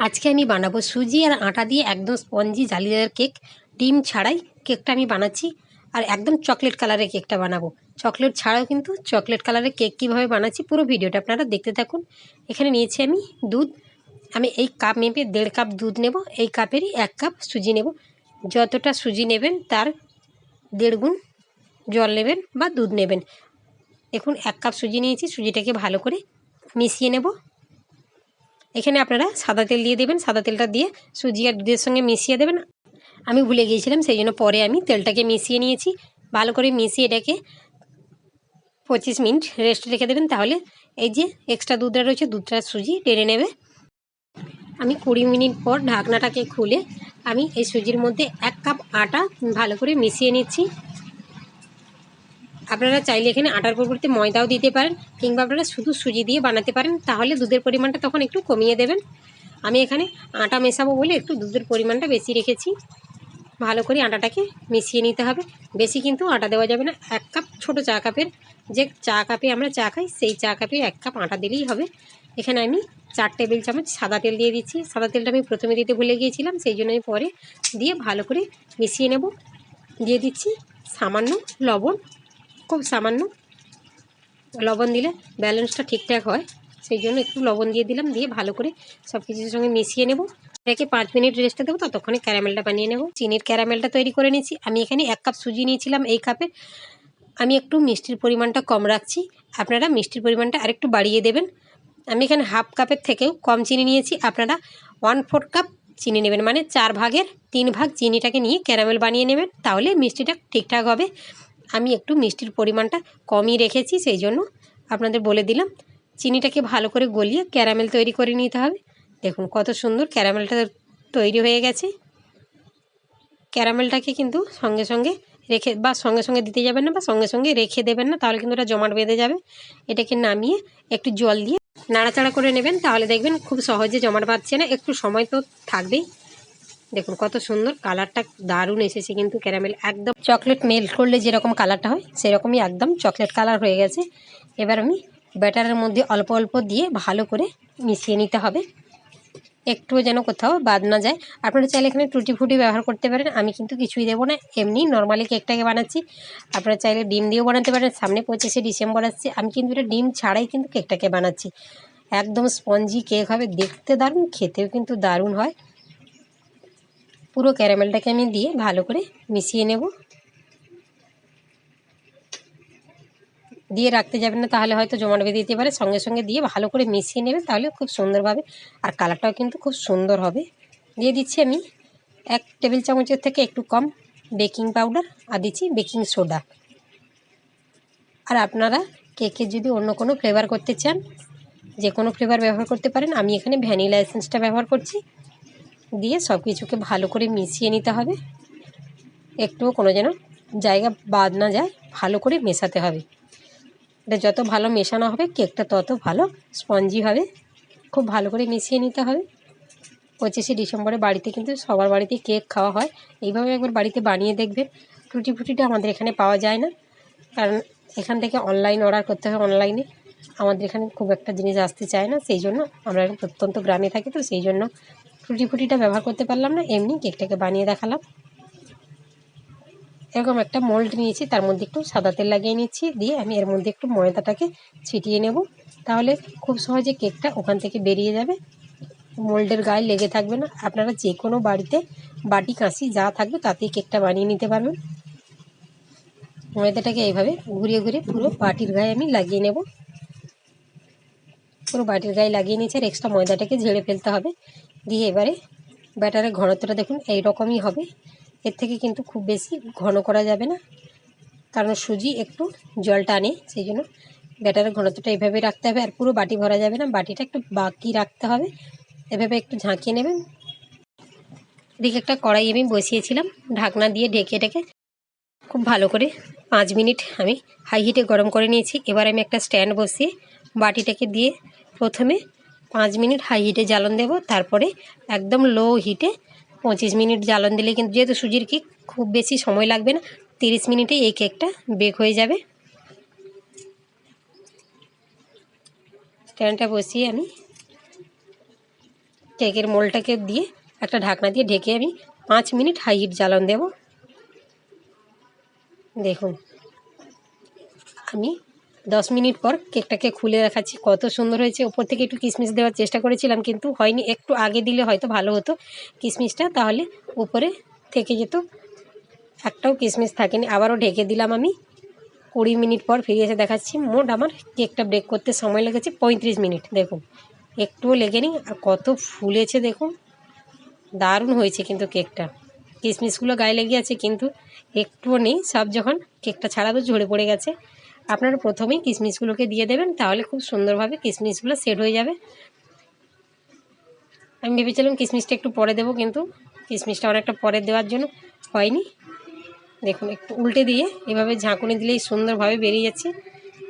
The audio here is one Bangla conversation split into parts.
আজকে আমি বানাবো সুজি আর আটা দিয়ে একদম স্পঞ্জি জালিদার কেক। ডিম ছাড়াই কেকটা আমি বানাচ্ছি। আর একদম চকলেট কালারের কেকটা বানাবো। চকলেট ছাড়াও কিন্তু চকলেট কালারের কেক কীভাবে বানাচ্ছি পুরো ভিডিওটা আপনারা দেখতে থাকুন। এখানে নিয়েছি আমি দুধ। আমি এই কাপ মেপে দেড় কাপ দুধ নেব। এই কাপেরই এক কাপ সুজি নেব। যতটা সুজি নেবেন তার দেড় গুণ জল নেবেন বা দুধ নেবেন। দেখুন, এক কাপ সুজি নিয়েছি। সুজিটাকে ভালো করে মিশিয়ে নেব। এখানে আপনারা সাদা তেল দিয়ে দেবেন, সাদা তেলটা দিয়ে সুজি আর দুধের সঙ্গে মিশিয়ে দেবেন। আমি ভুলে গিয়েছিলাম, সেই জন্য পরে আমি তেলটাকে মিশিয়ে নিয়েছি। ভালো করে মিশিয়ে এটাকে পঁচিশ মিনিট রেস্ট রেখে দেবেন, তাহলে এই যে এক্সট্রা দুধটা রয়েছে, দুধটা সুজি টেনে নেবে। আমি কুড়ি মিনিট পর ঢাকনাটাকে খুলে আমি এই সুজির মধ্যে এক কাপ আটা ভালো করে মিশিয়ে নিচ্ছি। আপনারা চাইলে এখানে আটার পরিবর্তে ময়দাও দিতে পারেন কিংবা আপনারা শুধু সুজি দিয়ে বানাতে পারেন, তাহলে দুধের পরিমাণটা তখন একটু কমিয়ে দেবেন। আমি এখানে আটা মেশাবো বলে একটু দুধের পরিমাণটা বেশি রেখেছি। ভালো করে আটাটাকে মিশিয়ে নিতে হবে। বেশি কিন্তু আটা দেওয়া যাবে না। এক কাপ ছোট চা কাপের যে চা কাপে আমরা চা খাই, সেই চা কাপে এক কাপ আটা দিলেই হবে। এখানে আমি চার টেবিল চামচ সাদা তেল দিয়ে দিচ্ছি। সাদা তেলটা আমি প্রথমে দিতে ভুলে গিয়েছিলাম, সেই জন্য আমি পরে দিয়ে ভালো করে মিশিয়ে নেব। দিয়ে দিচ্ছি সামান্য লবণ। খুব সামান্য লবণ দিলে ব্যালেন্সটা ঠিকঠাক হয়। সেই জন্য একটু লবণ দিয়ে দিলাম, দিয়ে ভালো করে সব কিছুর সঙ্গে মিশিয়ে নেব। এটাকে পাঁচ মিনিট রেস্টে দেবো, ততক্ষণে ক্যারামেলটা বানিয়ে নেব। চিনির ক্যারামেলটা তৈরি করে নিয়েছি। আমি এখানে এক কাপ সুজি নিয়েছিলাম এই কাপে। আমি একটু মিষ্টির পরিমাণটা কম রাখছি। আপনারা মিষ্টির পরিমাণটা আরেকটু বাড়িয়ে দেবেন। আমি এখানে হাফ কাপের থেকেও কম চিনি নিয়েছি। আপনারা ওয়ান ফোর কাপ চিনি নেবেন। মানে চার ভাগের তিন ভাগ চিনিটাকে নিয়ে ক্যারামেল বানিয়ে নেবেন। তাহলে মিষ্টিটা ঠিকঠাক হবে। আমি একটু মিষ্টির পরিমাণটা কমই রেখেছি, সেই জন্য আপনাদের বলে দিলাম। চিনিটাকে ভালো করে গলিয়ে ক্যারামেল তৈরি করে নিতে হবে। দেখুন কত সুন্দর ক্যারামেলটা তৈরি হয়ে গেছে। ক্যারামেলটাকে কিন্তু সঙ্গে সঙ্গে রেখে বা সঙ্গে সঙ্গে দিতে যাবেন না বা সঙ্গে সঙ্গে রেখে দেবেন না, তাহলে কিন্তু ওটা জমাট বেঁধে যাবে। এটাকে নামিয়ে একটু জল দিয়ে নাড়াচাড়া করে নেবেন, তাহলে দেখবেন খুব সহজে জমাট বাঁধছে না, একটু সময় তো থাকবেই। দেখুন, কত সুন্দর কালারটা দারুণ এসেছে কিন্তু ক্যারামেল, একদম চকলেট মেল্ট করলে যেরকম কালারটা হয়, সেরকমই একদম চকলেট কালার হয়ে গেছে। এবার আমি ব্যাটারের মধ্যে অল্প অল্প দিয়ে ভালো করে মিশিয়ে নিতে হবে। একটুও যেন কোথাও বাদ না যায়। আপনারা চাইলে এখানে টুটি ফুটি ব্যবহার করতে পারেন, আমি কিন্তু কিছুই দেবো না। এমনি নর্মালি কেকটাকে বানাচ্ছি। আপনারা চাইলে ডিম দিয়েও বানাতে পারেন। সামনে পঁচিশে ডিসেম্বর আসছে, আমি কিন্তু এটা ডিম ছাড়াই কিন্তু কেকটাকে বানাচ্ছি। একদম স্পঞ্জি কেক হবে, দেখতে দারুণ, খেতেও কিন্তু দারুণ হয়। পুরো ক্যারামেলটাকে আমি দিয়ে ভালো করে মিশিয়ে নেব। দিয়ে রাখতে যাবেন না, তাহলে হয়তো জমাট বেঁধে দিতে পারে। সঙ্গে সঙ্গে দিয়ে ভালো করে মিশিয়ে নেবেন, তাহলে খুব সুন্দরভাবে। আর কালারটাও কিন্তু খুব সুন্দর হবে। দিয়ে দিচ্ছি আমি এক টেবিল চামচের থেকে একটু কম বেকিং পাউডার আর দিচ্ছি বেকিং সোডা। আর আপনারা কেকের যদি অন্য কোনো ফ্লেভার করতে চান, যে কোনো ফ্লেভার ব্যবহার করতে পারেন, আমি এখানে ভ্যানিলা এসেন্সটা ব্যবহার করছি। দিয়ে সব কিছুকে ভালো করে মিশিয়ে নিতে হবে। একটুও কোনো যেন জায়গা বাদ না যায়, ভালো করে মেশাতে হবে। এটা যত ভালো মেশানো হবে, কেকটা তত ভালো স্পঞ্জি হবে। খুব ভালো করে মিশিয়ে নিতে হবে। পঁচিশে ডিসেম্বরে বাড়িতে কিন্তু সবার বাড়িতে কেক খাওয়া হয়। এইভাবে একবার বাড়িতে বানিয়ে দেখবেন টুটি ফুটিটা আমাদের এখানে পাওয়া যায় না। কারণ এখান থেকে অনলাইন অর্ডার করতে হয় অনলাইনে আমাদের এখানে খুব একটা জিনিস আসতে চায় না, সেই জন্য আমরা প্রত্যন্ত গ্রামে থাকি, তো সেই জন্য টুটি ফুটিটা ব্যবহার করতে পারলাম না, এমনি কেকটাকে বানিয়ে দেখালাম। এরকম একটা মোল্ড নিয়েছি, তার মধ্যে একটু সাদা তেল লাগিয়ে নিচ্ছি, দিয়ে আমি এর মধ্যে একটু ময়দাটাকে ছিটিয়ে নেব। তাহলে খুব সহজে কেকটা ওখান থেকে বেরিয়ে যাবে। মোল্ডের গায়ে লেগে থাকবে না। আপনারা যে কোনো বাড়িতে বাটি কাঁচি যা থাকবে, তাতেই কেকটা বানিয়ে নিতে পারবেন। ময়দাটাকে এইভাবে ঘুরিয়ে ঘুরিয়ে পুরো বাটির গায়ে আমি লাগিয়ে নেব। পুরো বাটির গায়ে লাগিয়ে নিয়েছি, আর এক্সট্রা ময়দাটাকে ঝেড়ে ফেলতে হবে। দিয়ে এবারে ব্যাটারের ঘনত্বটা দেখুন এই রকমই হবে। এর থেকে কিন্তু খুব বেশি ঘন করা যাবে না। কারণ সুজি একটু জল টানে, সেই জন্য ব্যাটারের ঘনত্বটা এইভাবে রাখতে হবে আর পুরো বাটি ভরা যাবে না। বাটিটা একটু বাকি রাখতে হবে। এভাবে একটু ঝাঁকিয়ে নেবেন। এদিকে একটা কড়াই আমি বসিয়েছিলাম, ঢাকনা দিয়ে ঢেকে ঢেকে। খুব ভালো করে পাঁচ মিনিট আমি হাই হিটে গরম করে নিয়েছি। এবার আমি একটা স্ট্যান্ড বসিয়ে বাটিটাকে দিয়ে প্রথমে পাঁচ মিনিট হাই হিটে জ্বালন দেব। তারপরে একদম লো হিটে পঁচিশ মিনিট জ্বালন দিলে কিন্তু যেহেতু সুজির কেক খুব বেশি সময় লাগবে না, তিরিশ মিনিটে এই কেকটা বেক হয়ে যাবে। স্ট্যান্ডটা বসিয়ে আমি কেকের মোলটাকে দিয়ে একটা ঢাকনা দিয়ে ঢেকে আমি পাঁচ মিনিট হাই হিট জ্বালন দেব। দেখুন, আমি দশ মিনিট পর কেকটাকে খুলে দেখাচ্ছি। কত সুন্দর হয়েছে। ওপর থেকে একটু কিশমিশ দেওয়ার চেষ্টা করেছিলাম, কিন্তু হয়নি। একটু আগে দিলে হয়তো ভালো হতো কিশমিশটা তাহলে উপরে থেকে যেত একটাও কিশমিশ থাকেনি। আবারও ঢেকে দিলাম আমি। কুড়ি মিনিট পর ফিরে এসে দেখাচ্ছি। মোট আমার কেকটা ব্রেক করতে সময় লেগেছে পঁয়ত্রিশ মিনিট। দেখুন, একটুও লেগেনি। আর কত ফুলেছে, দেখুন। দারুণ হয়েছে কিন্তু কেকটা। কিশমিশগুলো গায়ে লেগে আছে, কিন্তু একটুও নেই। সব যখন কেকটা ছাড়াবে ঝরে পড়ে গেছে। আপনারা প্রথমেই কিশমিশগুলোকে দিয়ে দেবেন, তাহলে খুব সুন্দরভাবে কিশমিশগুলো সেট হয়ে যাবে। আমি ভেবেছিলাম কিশমিশটা একটু পরে দেবো, কিন্তু কিশমিশটা অনেকটা পরে দেওয়ার জন্য হয়নি। দেখুন, একটু উল্টে দিয়ে এভাবে ঝাঁকুনি দিলেই সুন্দরভাবে বেরিয়ে যাচ্ছে।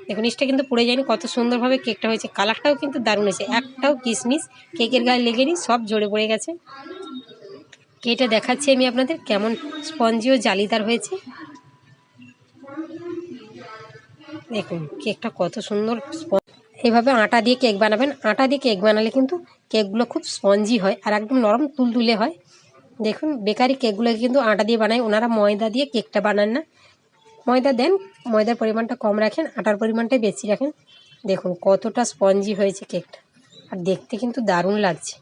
দেখুন নিচটা কিন্তু পুড়ে যায়নি, কত সুন্দরভাবে কেকটা হয়েছে। কালারটাও কিন্তু দারুণ হয়েছে, একটাও কিশমিশ কেকের গায়ে লেগেনি, সব ঝরে পড়ে গেছে। কেকটা দেখাচ্ছি আমি আপনাদের কেমন স্পঞ্জিও জালিদার হয়েছে। দেখুন, কেকটা কত সুন্দর এইভাবে আটা দিয়ে কেক বানাবেন। আটা দিয়ে কেক বানালে কিন্তু কেকগুলো খুব স্পঞ্জি হয় আর একদম নরম তুলতুলে হয়। দেখুন, বেকারি কেকগুলো কিন্তু আটা দিয়ে বানায়। ওনারা ময়দা দিয়ে কেকটা বানান না। ময়দা দেন, ময়দার পরিমাণটা কম রাখেন, আটার পরিমাণটাই বেশি রাখেন। দেখুন, কতটা স্পঞ্জি হয়েছে কেকটা। আর দেখতে কিন্তু দারুণ লাগছে।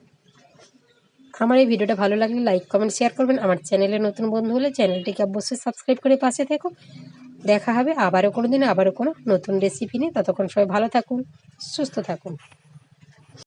আমার এই ভিডিওটা ভালো লাগলে লাইক, কমেন্ট, শেয়ার করবেন। আমার চ্যানেলে নতুন বন্ধু হলে চ্যানেলটিকে অবশ্যই সাবস্ক্রাইব করে পাশে থেকো। দেখা হবে। আবারও কোনো দিন, আবারও কোনো নতুন রেসিপি নিয়ে। ততক্ষণ সবাই ভালো থাকুন, সুস্থ থাকুন।